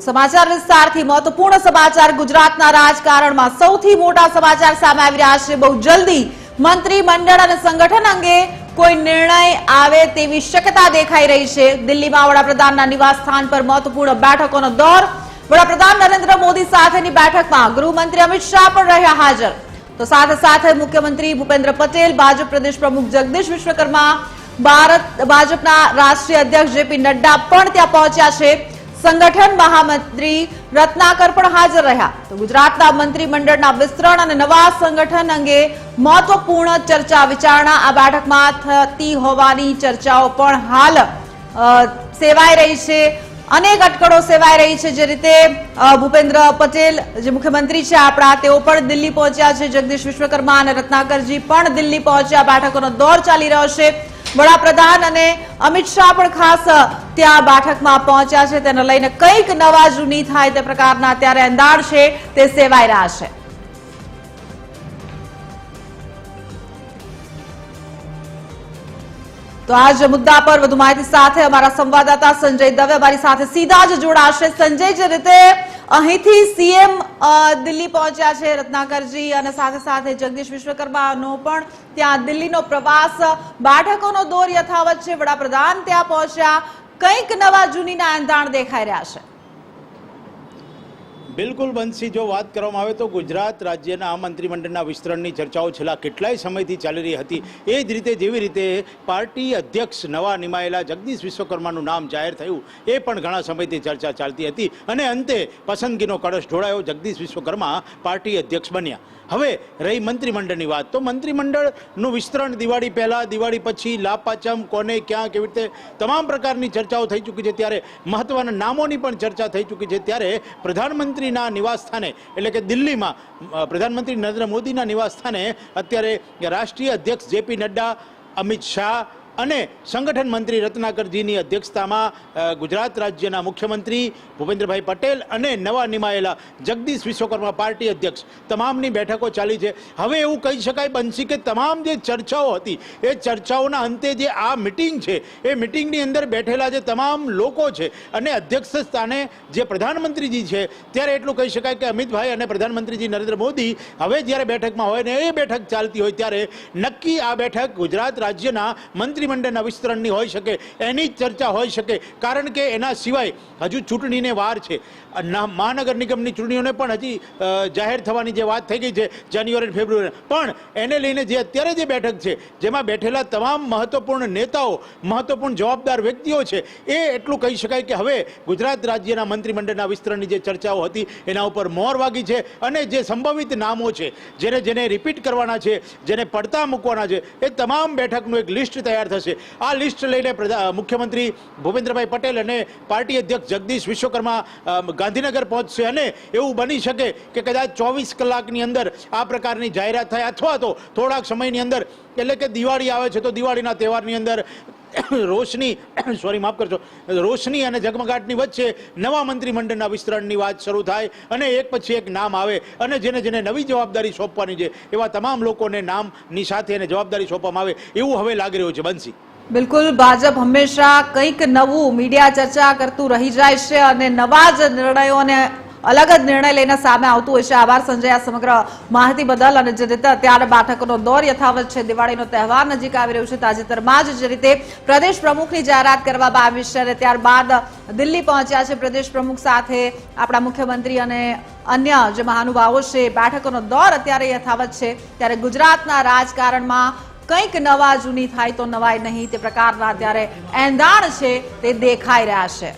સમાચાર વિસ્તારથી મહત્વપૂર્ણ સમાચાર ગુજરાતના રાજકારણમાં સૌથી મોટા સમાચાર સામે આવી રહ્યા છે. બહુ જલ્દી મંત્રીમંડળ અને સંગઠન અંગે કોઈ નિર્ણય આવે તેવી શક્યતા દેખાઈ રહી છે. દિલ્હીમાં વડાપ્રધાનના નિવાસ સ્થાન પર મહત્વપૂર્ણ બેઠકોનો દોર. વડાપ્રધાન નરેન્દ્ર મોદી સાથેની બેઠકમાં ગૃહમંત્રી અમિત શાહ પણ રહ્યા હાજર. તો સાથે સાથે મુખ્યમંત્રી ભૂપેન્દ્ર પટેલ, ભાજપ પ્રદેશ પ્રમુખ જગદીશ વિશ્વકર્મા, ભારત, ભાજપના રાષ્ટ્રીય અધ્યક્ષ જેપી નડ્ડા પણ ત્યાં પહોંચ્યા છે. સંગઠન મહામંત્રી રત્નાકર પણ હાજર રહ્યા. તો ગુજરાતના મંત્રીમંડળના વિસ્તરણ અને નવા સંગઠન અંગે મહત્વપૂર્ણ ચર્ચા વિચારણા આ બેઠકમાં થતી હોવાની ચર્ચાઓ પણ હાલ સેવાઈ રહી છે. અનેક અટકળો સેવાઈ રહી છે. જે રીતે ભૂપેન્દ્ર પટેલ, જે મુખ્યમંત્રી છે આપણા, તેઓ પણ દિલ્હી પહોંચ્યા છે. જગદીશ વિશ્વકર્મા અને રત્નાકરજી પણ દિલ્હી પહોંચ્યા. બેઠકોનો દોર ચાલી રહ્યો છે. વડાપ્રધાન અને અમિત શાહ પણ ખાસ ત્યાં બેઠકમાં પહોંચ્યા છે. તેને લઈને કંઈક નવા જૂની થાય તે પ્રકારના અત્યારે અંદાજ છે, તે સેવાઈ રહ્યા છે. તો આજ મુદ્દા પર વધુ માહિતી સાથે અમારા સંવાદદાતા સંજય દવે અમારી સાથે સીધા જ જોડાશે. સંજય, જે રીતે અહીંથી સીએમ દિલ્હી પહોંચ્યા છે રત્નાકરજી અને સાથે સાથે જગદીશ વિશ્વકર્માનો પણ ત્યાં દિલ્હીનો પ્રવાસ. બાઠકોનો દોર યથાવત છે, વડાપ્રધાન ત્યાં પહોંચ્યા. કંઈક નવા જૂનીના એંધાણ દેખાઈ રહ્યા છે. બિલકુલ બંસી જો વાત કરવામાં આવે તો ગુજરાત રાજ્યના આ મંત્રીમંડળના વિસ્તરણની ચર્ચાઓ છેલ્લા કેટલાય સમયથી ચાલી રહી હતી. એ જ રીતે જેવી રીતે પાર્ટી અધ્યક્ષ નવા નિમાયેલા જગદીશ વિશ્વકર્માનું નામ જાહેર થયું, એ પણ ઘણા સમયથી ચર્ચા ચાલતી હતી અને અંતે પસંદગીનો કળશ ઢોળાયો જગદીશ વિશ્વકર્મા પાર્ટી અધ્યક્ષ બન્યા. હવે રહી મંત્રીમંડળની વાત. તો મંત્રીમંડળનું વિસ્તરણ દિવાળી પહેલાં, દિવાળી પછી, લાપાચમ, કોને, ક્યાં, કેવી રીતે તમામ પ્રકારની ચર્ચાઓ થઈ ચૂકી છે. ત્યારે મહત્વના નામોની પણ ચર્ચા થઈ ચૂકી છે. ત્યારે પ્રધાનમંત્રીના નિવાસ સ્થાને એટલે કે દિલ્હીમાં પ્રધાનમંત્રી નરેન્દ્ર મોદીના નિવાસ સ્થાને અત્યારે રાષ્ટ્રીય અધ્યક્ષ જેપી નડ્ડા, અમિત શાહ અને સંગઠન મંત્રી રત્નાકરજીની અધ્યક્ષતામાં ગુજરાત રાજ્યના મુખ્યમંત્રી ભૂપેન્દ્રભાઈ પટેલ અને નવા નિમાયેલા જગદીશ વિશ્વકર્મા પાર્ટી અધ્યક્ષ. તમામની બેઠકો ચાલી છે. હવે એવું કહી શકાય બનશી કે તમામ જે ચર્ચાઓ હતી, એ ચર્ચાઓના અંતે જે આ મિટિંગ છે, એ મિટિંગની અંદર બેઠેલા જે તમામ લોકો છે અને અધ્યક્ષ સ્થાને જે પ્રધાનમંત્રીજી છે, ત્યારે એટલું કહી શકાય કે અમિતભાઈ અને પ્રધાનમંત્રીજી નરેન્દ્ર મોદી હવે જ્યારે બેઠકમાં હોય ને એ બેઠક ચાલતી હોય ત્યારે નક્કી આ બેઠક ગુજરાત રાજ્યના મંત્રીમંડળના વિસ્તરણની હોઈ શકે, એની જ ચર્ચા હોઈ શકે. કારણ કે એના સિવાય હજુ ચૂંટણીને વાર છે. મહાનગર નિગમની ચૂંટણીઓને પણ હજી જાહેર થવાની જે વાત થઈ ગઈ છે, જાન્યુઆરી ફેબ્રુઆરી પણ એને લઈને જે અત્યારે જે બેઠક છે, જેમાં બેઠેલા તમામ મહત્વપૂર્ણ નેતાઓ, મહત્વપૂર્ણ જવાબદાર વ્યક્તિઓ છે, એ એટલું કહી શકાય કે હવે ગુજરાત રાજ્યના મંત્રીમંડળના વિસ્તરણની જે ચર્ચાઓ હતી, એના ઉપર મોર વાગી છે અને જે સંભવિત નામો છે, જેને જેને રિપીટ કરવાના છે, જેને પડતા મૂકવાના છે, એ તમામ બેઠકનું એક લિસ્ટ તૈયાર થશે. આ લિસ્ટ લઈને મુખ્યમંત્રી ભૂપેન્દ્રભાઈ પટેલ અને પાર્ટી અધ્યક્ષ જગદીશ વિશ્વકર્મા ગાંધીનગર પહોંચશે અને એવું બની શકે કે કદાચ ચોવીસ કલાકની અંદર આ પ્રકારની જાહેરાત થાય અથવા તો થોડાક સમયની અંદર એટલે કે દિવાળી આવે છે તો દિવાળીના તહેવારની અંદર રોશની સોરી માફ કરજો, રોશની અને ઝગમગાટની વચ્ચે નવા મંત્રીમંડળના વિસ્તરણની વાત શરૂ થાય અને એક પછી એક નામ આવે અને જેને જેને નવી જવાબદારી સોંપવાની છે, એવા તમામ લોકોને નામની સાથે એને જવાબદારી સોંપવામાં આવે, એવું હવે લાગી રહ્યું છે, બંસી. બિલકુલ, ભાજપ હંમેશા કંઈક નવું મીડિયા ચર્ચા કરતું રહી જાય છે અને નવા જ નિર્ણયોને અલગ જ નિર્ણય લઈને સામે આવતું હોય છે. આભાર સંજય આ સમગ્ર માહિતી બદલ અને જે રીતે અત્યારે બેઠકોનો દોર યથાવત છે, દિવાળીનો તહેવાર નજીક આવી રહ્યો છે, તાજેતરમાં જ જે રીતે પ્રદેશ પ્રમુખની જાહેરાત કરવામાં આવી છે અને ત્યારબાદ દિલ્હી પહોંચ્યા છે. પ્રદેશ પ્રમુખ સાથે આપણા મુખ્યમંત્રી અને અન્ય જે મહાનુભાવો છે બેઠકોનો દોર અત્યારે યથાવત છે. ત્યારે ગુજરાતના રાજકારણમાં કંઈક નવા જૂની થાય તો નવાય નહીં, તે પ્રકારના અત્યારે એંધાણ છે, તે દેખાઈ રહ્યા છે.